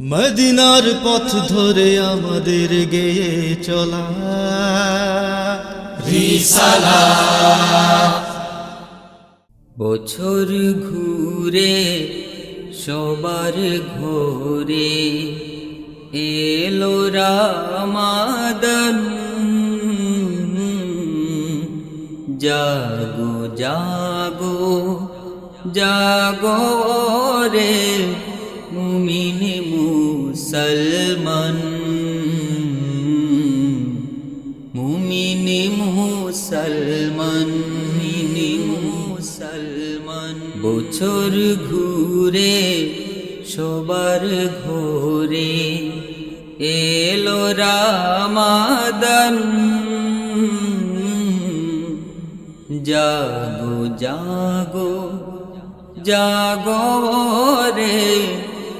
মদিনার পথ ধরে আমাদের গেয়ে চলা। বছর ঘুরে সবার ঘোরে, এলো রামাদন। জাগো জাগো জাগো রে। মুমিন মুসলমান। মুমিন মুসলমান মিনি মুসলমান। বছর ঘুরে সবার ঘোরে এলো রামাদন। জাগো জাগো জাগো রে।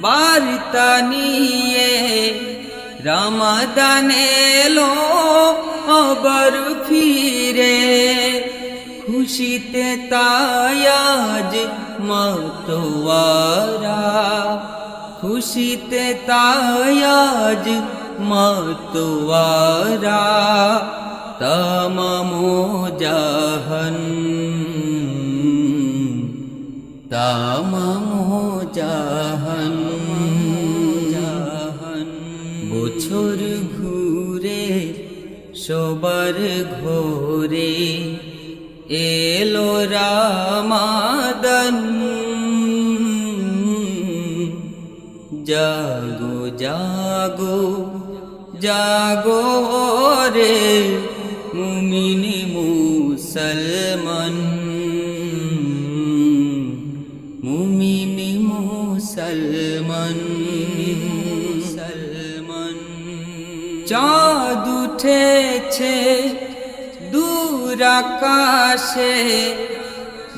বার্তা নিয়ে রমাদান এলো, আবার ফিরে। খুশিতে তায়াজ মতোয়ারা। খুশিতে তায়াজ মতোয়ারা। তমামো জাহান তামামো জাহান বছর ঘুরে সবার ঘোরে এলো রামাদন। জাগো জাগো জাগো রে মুমিনি মুসলমান। মুমিনি মুসলমান। চাঁদ উঠেছে দূর আকাশে।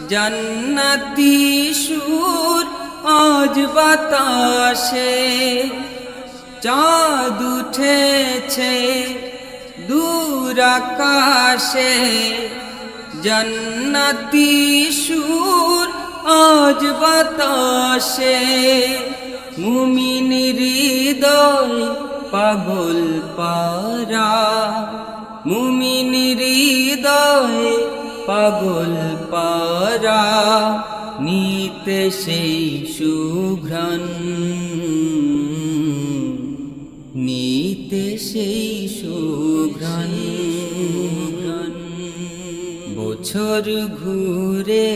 জান্নাতি সুর আজ বাতাসে। চাঁদ উঠেছে দূর আকাশে। জান্নাতি সুর আজ বাতাসে। মুমিন হৃদয় পাগল পারা, মুমিন হৃদয় পাগল পারা, নিতে সেই সুঘ্রাণ। নিতে সেই সুঘ্রাণ। বছর ঘুরে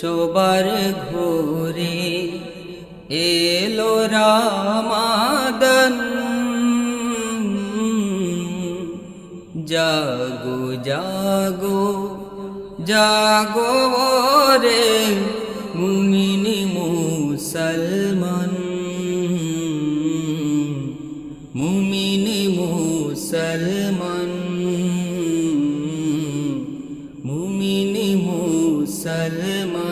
সবার ঘোরে, এলো রামাদন। জাগো জাগো জাগো রে মুমিনি মুসলমান। মুমিনি মুসলমান। মুমিনি মুসলমান।